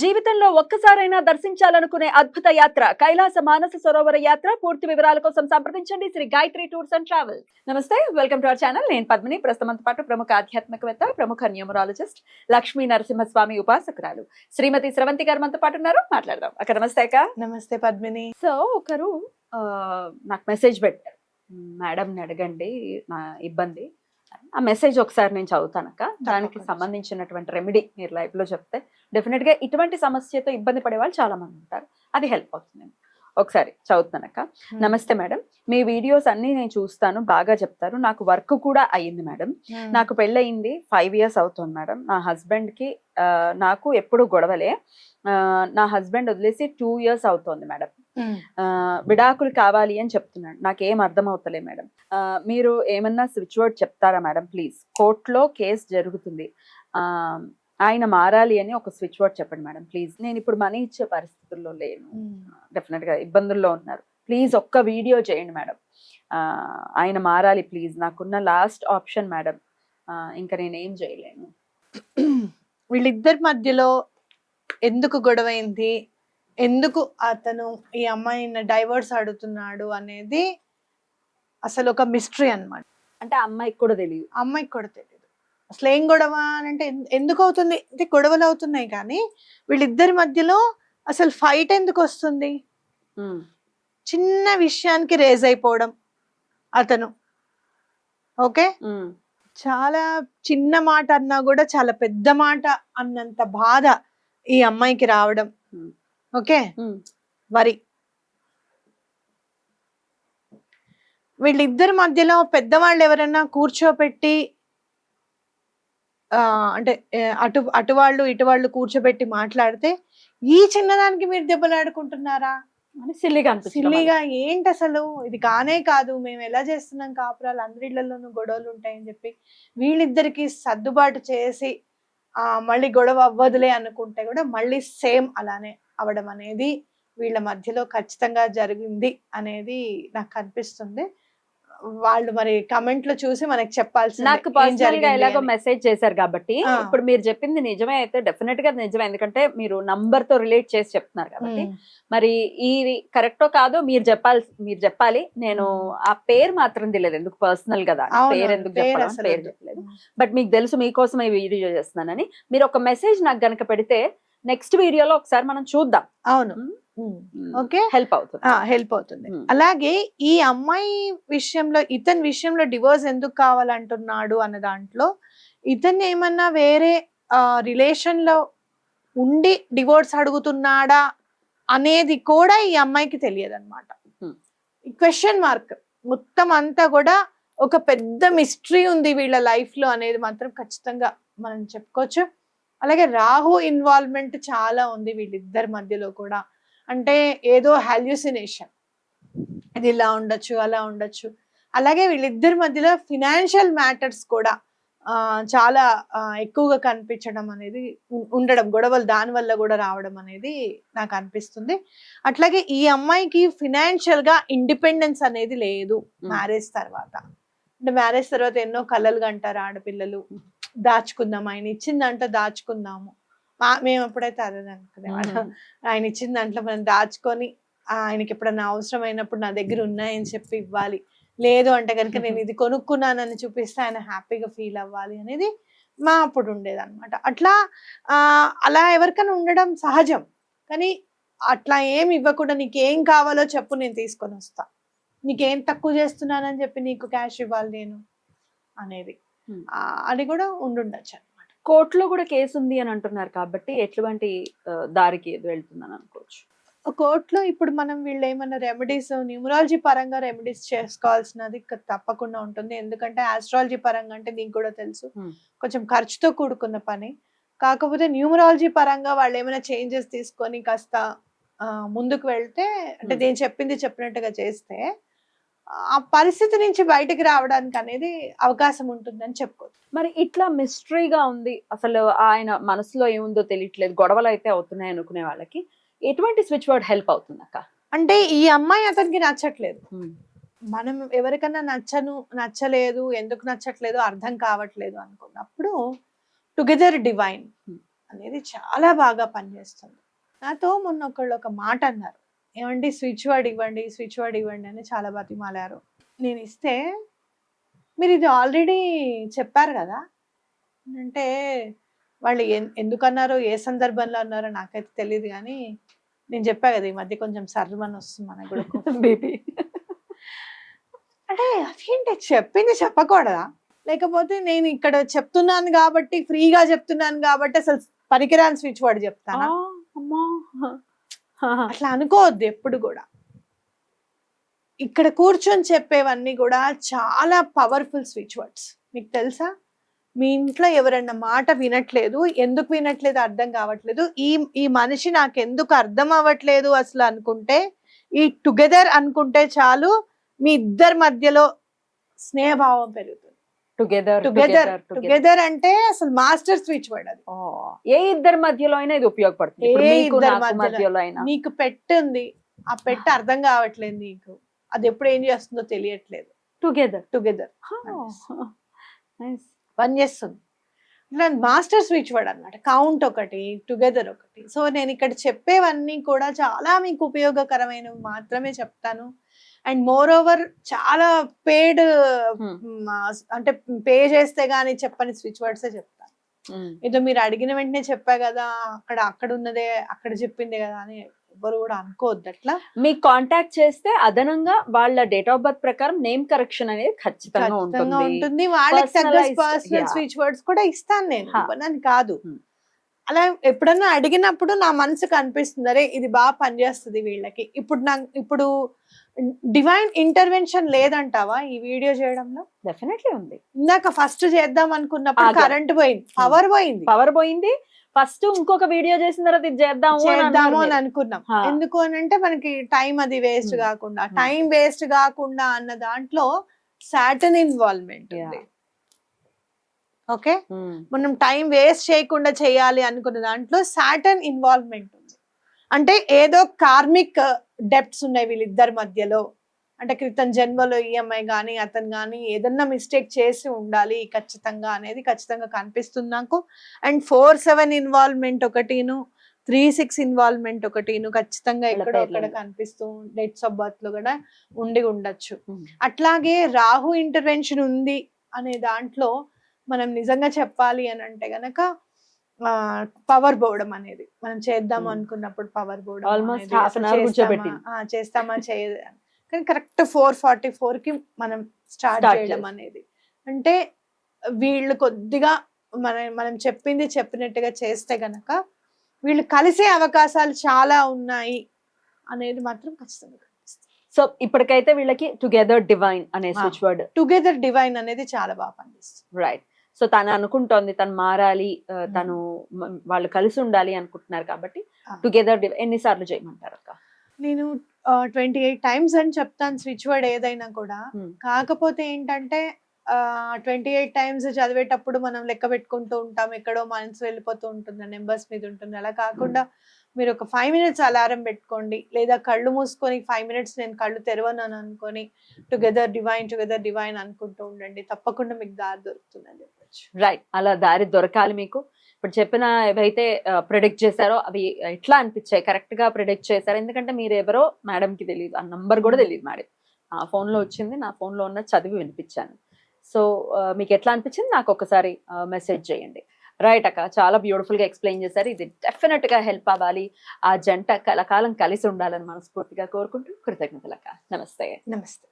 జీవితంలో ఒక్కసారైనా దర్శించాలనుకునే అద్భుత యాత్ర కైలాస మానస సరోవర యాత్ర. పూర్తి వివరాల కోసం సంప్రదించండి. Shri Gayatri tours and travels. నమస్తే వెల్కమ్ టు అవర్ ఛానల్. నేను పద్మిని. ప్రస్తుతంతో పాటు ప్రముఖ ఆధ్యాత్మికవేత్త ప్రముఖ న్యూమరాలజిస్ట్ లక్ష్మీ నరసింహస్వామి ఉపాసకురాలు శ్రీమతి స్రవంతి గారు మనతో పాటు ఉన్నారు. మాట్లాడదాం. అక్కడ నమస్తే అక్క. నమస్తే పద్మిని. సో ఒకరు నాకు మెసేజ్ పెట్టారు. మేడంని అడగండి నా ఇబ్బంది. ఆ మెసేజ్ ఒకసారి నేను చదువుతానక్క. దానికి. సంబంధించినటువంటి రెమెడీ మీరు లైఫ్లో చెప్తే డెఫినెట్గా ఇటువంటి సమస్యతో ఇబ్బంది పడే వాళ్ళు చాలా మంది ఉంటారు. అది హెల్ప్ అవుతుంది. ఒకసారి చదువుతానక్క. నమస్తే మేడం. మీ వీడియోస్ అన్ని నేను చూస్తాను బాగా చెప్తారు. నాకు వర్క్ కూడా అయ్యింది మేడం. నాకు పెళ్ళయింది ఫైవ్ ఇయర్స్ అవుతుంది మేడం. నా హస్బెండ్కి ఆ, నాకు ఎప్పుడు గొడవలే. నా హస్బెండ్ వదిలేసి టూ ఇయర్స్ అవుతోంది మేడం. విడాకులు కావాలి అని చెప్తున్నాడు. నాకేం అర్థం అవుతలే మేడం. మీరు ఏమన్నా స్విచ్ వర్డ్ చెప్తారా మేడం? ప్లీజ్. కోర్టులో కేసు జరుగుతుంది. ఆయన మారాలి అని ఒక స్విచ్ వర్డ్ చెప్పండి మేడం ప్లీజ్. నేను ఇప్పుడు మనీ ఇచ్చే పరిస్థితుల్లో లేను. మ్మ్. డెఫినెట్గా ఇబ్బందుల్లో ఉన్నారు. ప్లీజ్ ఒక్క వీడియో చేయండి మేడం. ఆయన మారాలి ప్లీజ్. నాకున్న లాస్ట్ ఆప్షన్ మేడం. ఇంకా నేనేం చేయలేను. వీళ్ళిద్దరి మధ్యలో ఎందుకు గొడవైంది? ఎందుకు అతను ఈ అమ్మాయిని డైవర్స్ అడుగుతున్నాడు అనేది అసలు ఒక మిస్టరీ అన్నమాట. అంటే అమ్మాయికి కూడా తెలియదు అమ్మాయికి కూడా తెలియదు అసలు ఏం గొడవ అని అంటే ఎందుకు అవుతుంది? అంటే గొడవలు అవుతున్నాయి కానీ వీళ్ళిద్దరి మధ్యలో అసలు ఫైట్ ఎందుకు వస్తుంది? చిన్న విషయానికి రేజ్ అయిపోవడం అతను. ఓకే? చాలా చిన్న మాట అన్నా కూడా చాలా పెద్ద మాట అన్నంత బాధ ఈ అమ్మాయికి రావడం. ఓకే? వరి. వీళ్ళిద్దరి మధ్యలో పెద్దవాళ్ళు ఎవరైనా కూర్చోపెట్టి అంటే అటు అటు వాళ్ళు ఇటు వాళ్ళు కూర్చోబెట్టి మాట్లాడితే ఈ చిన్నదానికి మీరు దెబ్బలాడుకుంటున్నారా? అని సిల్లిగా సిల్లీగా ఏంటి అసలు ఇది కానే కాదు. మేము ఎలా చేస్తున్నాం కాపురాలు? అందరిళ్ళలోనూ గొడవలు ఉంటాయని చెప్పి వీళ్ళిద్దరికి సర్దుబాటు చేసి ఆ మళ్ళీ గొడవ అవ్వదులే అనుకుంటే కూడా మళ్ళీ సేమ్ అలానే. అవడం అనేది వీళ్ళ మధ్యలో ఖచ్చితంగా జరిగింది అనేది నాకు అనిపిస్తుంది వాళ్ళు మరి కమెంట్లో చూసి మనకి చెప్పాల్సింది నాకు ఎలాగో. మెసేజ్ చేశారు కాబట్టి. ఇప్పుడు మీరు చెప్పింది నిజమే అయితే డెఫినెట్గా నిజమే. ఎందుకంటే మీరు నంబర్తో రిలేట్ చేసి చెప్తున్నారు కాబట్టి. మరి ఇది కరెక్టో కాదో మీరు చెప్పాలి మీరు చెప్పాలి. నేను ఆ పేరు మాత్రం తెలియదు. ఎందుకు పర్సనల్ కదా? పేరు ఎందుకు పేరు చెప్పాలి అసలు పేరు. చెప్పలేదు. బట్ మీకు తెలుసు మీకోసం ఈ వీడియో చేస్తున్నానని. మీరు ఒక మెసేజ్ నాకు గనక పెడితే నెక్స్ట్ వీడియోలో ఒకసారి మనం చూద్దాం. అవును. ఓకే? హెల్ప్ అవుతుంది. హెల్ప్ అవుతుంది. అలాగే ఈ అమ్మాయి విషయంలో ఇతని విషయంలో డివోర్స్ ఎందుకు కావాలంటున్నాడు అన్న దాంట్లో ఇతన్ని ఏమన్నా వేరే రిలేషన్లో ఉండి డివోర్స్ అడుగుతున్నాడా అనేది కూడా ఈ అమ్మాయికి తెలియదు అనమాట. క్వశ్చన్ మార్క్ మొత్తం అంతా కూడా ఒక పెద్ద మిస్టరీ ఉంది వీళ్ళ లైఫ్లో అనేది మాత్రం ఖచ్చితంగా మనం చెప్పుకోవచ్చు. అలాగే రాహు ఇన్వాల్వ్మెంట్ చాలా ఉంది వీళ్ళిద్దరి మధ్యలో కూడా. అంటే ఏదో హాల్యూసినేషన్ ఇది ఇలా ఉండొచ్చు అలా ఉండొచ్చు. అలాగే వీళ్ళిద్దరి మధ్యలో ఫినాన్షియల్ మ్యాటర్స్ కూడా చాలా ఎక్కువగా కనిపించడం అనేది ఉండడం గొడవలు దాని వల్ల కూడా రావడం అనేది నాకు అనిపిస్తుంది. అట్లాగే ఈ అమ్మాయికి ఫినాన్షియల్గా ఇండిపెండెన్స్ అనేది లేదు మ్యారేజ్ తర్వాత. అంటే మ్యారేజ్ తర్వాత ఎన్నో కలలు కంటారు ఆడపిల్లలు. దాచుకుందాం ఆయన ఇచ్చిందంట దాచుకుందాము. మా- మేము ఎప్పుడైతే అదే అనుకునేవాళ్ళం. ఆయన ఇచ్చిన దాంట్లో మనం దాచుకొని ఆయనకి ఎప్పుడన్నా అవసరమైనప్పుడు నా దగ్గర ఉన్నాయని చెప్పి ఇవ్వాలి. లేదు అంటే కనుక నేను ఇది కొనుక్కున్నానని చూపిస్తే ఆయన హ్యాపీగా ఫీల్ అవ్వాలి అనేది మా అప్పుడు ఉండేది అనమాట అట్లా ఆ, అలా ఎవరికైనా ఉండడం సహజం. కానీ అట్లా ఏం ఇవ్వకుండా నీకేం కావాలో చెప్పు నేను తీసుకొని వస్తా. నీకేం తక్కువ చేస్తున్నానని చెప్పి నీకు క్యాష్ ఇవ్వాలి నేను అనేది. అది కూడా ఉండుండొచ్చు అనమాట కోర్టులో కూడా కేసు ఉంది అని అంటున్నారు కాబట్టి ఎటువంటి దారికి వెళ్తుందని అనుకోవచ్చు. కోర్టులో ఇప్పుడు మనం వీళ్ళు ఏమన్నా రెమెడీస్ న్యూమరాలజీ పరంగా రెమెడీస్ చేసుకోవాల్సినది తప్పకుండా ఉంటుంది. ఎందుకంటే ఆస్ట్రాలజీ పరంగా అంటే నీకు కూడా తెలుసు. కొంచెం ఖర్చుతో కూడుకున్న పని. కాకపోతే న్యూమరాలజీ పరంగా వాళ్ళు ఏమైనా చేంజెస్ తీసుకొని కాస్త ముందుకు వెళ్తే అంటే. నేను చెప్పింది చెప్పినట్టుగా చేస్తే ఆ పరిస్థితి నుంచి బయటికి రావడానికి అనేది అవకాశం ఉంటుందని చెప్పుకోవచ్చు. మరి ఇట్లా మిస్టరీగా ఉంది అసలు ఆయన మనసులో ఏముందో తెలియట్లేదు గొడవలు అయితే అవుతున్నాయి అనుకునే వాళ్ళకి ఎటువంటి స్విచ్ వర్డ్ హెల్ప్ అవుతుంది అక్క? అంటే ఈ అమ్మాయి అతనికి నచ్చట్లేదు. మనం ఎవరికన్నా నచ్చను నచ్చలేదు ఎందుకు నచ్చట్లేదు అర్థం కావట్లేదు అనుకున్నప్పుడు టుగెదర్ డివైన్. అనేది చాలా బాగా పనిచేస్తుంది. నాతో మొన్న ఒకళ్ళు ఒక మాట అన్నారు. ఏమండి? స్విచ్ వర్డ్ ఇవ్వండి స్విచ్ వర్డ్ ఇవ్వండి అని చాలా బతిమాలారు. నేను ఇస్తే మీరు ఇది ఆల్రెడీ చెప్పారు కదా? అంటే వాళ్ళు ఎన్- ఎందుకు అన్నారో ఏ సందర్భంలో అన్నారో నాకైతే తెలియదు కానీ నేను చెప్పా కదా ఈ మధ్య కొంచెం సర్వమని వస్తుంది మనకు కూడా. బీపీ అంటే అదేంటి? చెప్పింది చెప్పకూడదా? లేకపోతే నేను ఇక్కడ చెప్తున్నాను కాబట్టి ఫ్రీగా చెప్తున్నాను కాబట్టి అసలు పనికిరాని స్విచ్ వర్డ్ చెప్తానా? అమ్మా. అట్లా అనుకోవద్దు ఎప్పుడు కూడా. ఇక్కడ కూర్చొని చెప్పేవన్నీ కూడా చాలా పవర్ఫుల్ స్విచ్ వర్డ్స్ మీకు తెలుసా? మీ ఇంట్లో ఎవరన్నా మాట వినట్లేదు ఎందుకు వినట్లేదు అర్థం కావట్లేదు ఈ ఈ మనిషి నాకు ఎందుకు అర్థం అవ్వట్లేదు అసలు అనుకుంటే ఈ టుగెదర్ అనుకుంటే చాలు మీ ఇద్దరి మధ్యలో స్నేహభావం పెరుగుతుంది. టుగెదర్ టుగెదర్ టుగెదర్ అంటే అసలు మాస్టర్ స్విచ్ వర్డ్ అది. ఏ ఇద్దరి మధ్యలో అయినా ఇది ఉపయోగపడుతుంది. ఏ ఇద్దరి మధ్యలో- అయినా. నీకు పెట్టి ఉంది ఆ పెట్టి అర్థం కావట్లేదు నీకు. అది ఎప్పుడు ఏం చేస్తుందో తెలియట్లేదు. టుగెదర్ టుగెదర్ పనిచేస్తుంది ఇట్లా మాస్టర్ స్విచ్ వర్డ్ అన్నమాట. కౌంట్ ఒకటి టుగెదర్ ఒకటి. సో నేను ఇక్కడ చెప్పేవన్నీ కూడా చాలా మీకు ఉపయోగకరమైనవి మాత్రమే చెప్తాను. అండ్ మోర్ ఓవర్ చాలా పేడ్ Hmm. అంటే పే చేస్తే గానీ చెప్పని స్విచ్ వర్డ్సే చెప్తాను ఏదో మీరు అడిగిన వెంటనే చెప్పా కదా అక్కడ అక్కడ ఉన్నదే అక్కడ చెప్పిందే కదా అని ఎవరు కూడా అనుకోవద్దు అట్లా? మీకు కాంటాక్ట్ చేస్తే అదనంగా వాళ్ళ డేట్ ఆఫ్ బర్త్ ప్రకారం నేమ్ కరెక్షన్ అనేది ఖచ్చితంగా ఉంటుంది. వాళ్ళకి తగ్గ పర్సనల్. స్విచ్ వర్డ్స్ కూడా ఇస్తాను నేను. కాదు. Hmm. అలా ఎప్పుడన్నా అడిగినప్పుడు నా మనసుకు అనిపిస్తుంది అరే ఇది బాగా పనిచేస్తుంది వీళ్ళకి ఇప్పుడు నా ఇప్పుడు డివైన్ ఇంటర్వెన్షన్ లేదంటావా ఈ వీడియో చేయడంలో డెఫినెట్లీ ఉంది ఇందాక ఫస్ట్ చేద్దాం అనుకున్నప్పుడు. కరెంట్ పోయింది పవర్ పోయింది పవర్ పోయింది ఫస్ట్ ఇంకొక వీడియో చేసిన తర్వాత ఇది చేద్దాము అని చేద్దాము అని. అనుకున్నాం. ఎందుకు అని అంటే మనకి టైం అది వేస్ట్. కాకుండా. టైం వేస్ట్ కాకుండా అన్న దాంట్లో సాటన్ ఇన్వాల్వ్మెంట్ ఉంది. ఓకే. మనం టైం వేస్ట్ చేయకుండా చేయాలి అనుకున్న దాంట్లో సాటన్ ఇన్వాల్వ్మెంట్ ఉంది అంటే ఏదో కార్మిక్ డెప్ట్స్ ఉన్నాయి వీళ్ళిద్దరి మధ్యలో అంటే క్రితం జన్మలో ఈఎంఐ కానీ అతను కానీ ఏదన్నా మిస్టేక్ చేసి ఉండాలి ఖచ్చితంగా అనేది ఖచ్చితంగా కనిపిస్తుంది నాకు అండ్ ఫోర్ సెవెన్ ఇన్వాల్వ్మెంట్ ఒకటిను త్రీ సిక్స్ ఇన్వాల్వ్మెంట్ ఒకటిను ఖచ్చితంగా ఎక్కడో పేర్లలో. కనిపిస్తూ డేట్స్ ఆఫ్ బర్త్లో కూడా ఉండి ఉండొచ్చు. అట్లాగే రాహు ఇంటర్వెన్షన్ ఉంది అనే దాంట్లో మనం నిజంగా చెప్పాలి అని అంటే గనక పవర్ పోవడం అనేది. మనం చేద్దాం Hmm. అనుకున్నప్పుడు పవర్ పోవడం hour చేస్తామా? చేయదు. కానీ కరెక్ట్ ఫోర్ ఫార్టీ ఫోర్కి మనం స్టార్ట్ చేయడం. అనేది. అంటే వీళ్ళు కొద్దిగా మన మనం చెప్పింది చెప్పినట్టుగా చేస్తే గనక వీళ్ళు కలిసే అవకాశాలు చాలా ఉన్నాయి అనేది మాత్రం ఖచ్చితంగా సో ఇప్పటికైతే వీళ్ళకి టుగెదర్ డివైన్ అనే. స్విచ్ వర్డ్ టుగెదర్ డివైన్ అనేది చాలా బాగా పనిచేస్తుంది. రైట్ సో తను అనుకుంటోంది తను మారాలి తను వాళ్ళు కలిసి ఉండాలి అనుకుంటున్నారు కాబట్టి. టుగెదర్ ఎన్నిసార్లు చేయమంటారు అక్క? నేను ట్వంటీ ఎయిట్ టైమ్స్ అని చెప్తాను స్విచ్ వర్డ్ ఏదైనా కూడా. కాకపోతే ఏంటంటే ట్వంటీ ఎయిట్ టైమ్స్ చదివేటప్పుడు మనం లెక్క పెట్టుకుంటూ ఉంటాం ఎక్కడో మనసు వెళ్ళిపోతూ ఉంటుంది నెంబర్స్ మీద ఉంటుంది. అలా కాకుండా మీరు ఒక ఫైవ్ మినిట్స్ అలారం పెట్టుకోండి. లేదా కళ్ళు మూసుకొని ఫైవ్ మినిట్స్ నేను కళ్ళు తెరవను అని అనుకొని టుగెదర్ డివైన్ టుగెదర్ డివైన్ అనుకుంటూ ఉండండి. తప్పకుండా మీకు దారి దొరుకుతుందని చెప్పొచ్చు. రైట్ అలా దారి దొరకాలి మీకు. ఇప్పుడు చెప్పిన ఏవైతే ప్రిడిక్ట్ చేశారో అవి ఎట్లా అనిపించాయి? కరెక్ట్గా ప్రిడిక్ట్ చేశారు? ఎందుకంటే మీరు ఎవరో మేడం కి తెలియదు ఆ నంబర్ కూడా తెలియదు మేడం ఆ ఫోన్లో వచ్చింది. నా ఫోన్లో ఉన్న చదివి వినిపించాను. సో మీకు ఎట్లా అనిపించింది? నాకు ఒకసారి మెసేజ్ చేయండి. రైట్ అక్క. చాలా బ్యూటిఫుల్గా ఎక్స్ప్లెయిన్ చేశారు. ఇది డెఫినెట్గా హెల్ప్ అవ్వాలి. ఆ జంట కలకాలం కలిసి ఉండాలని మనస్ఫూర్తిగా కోరుకుంటూ కృతజ్ఞతలక్క నమస్తే. నమస్తే.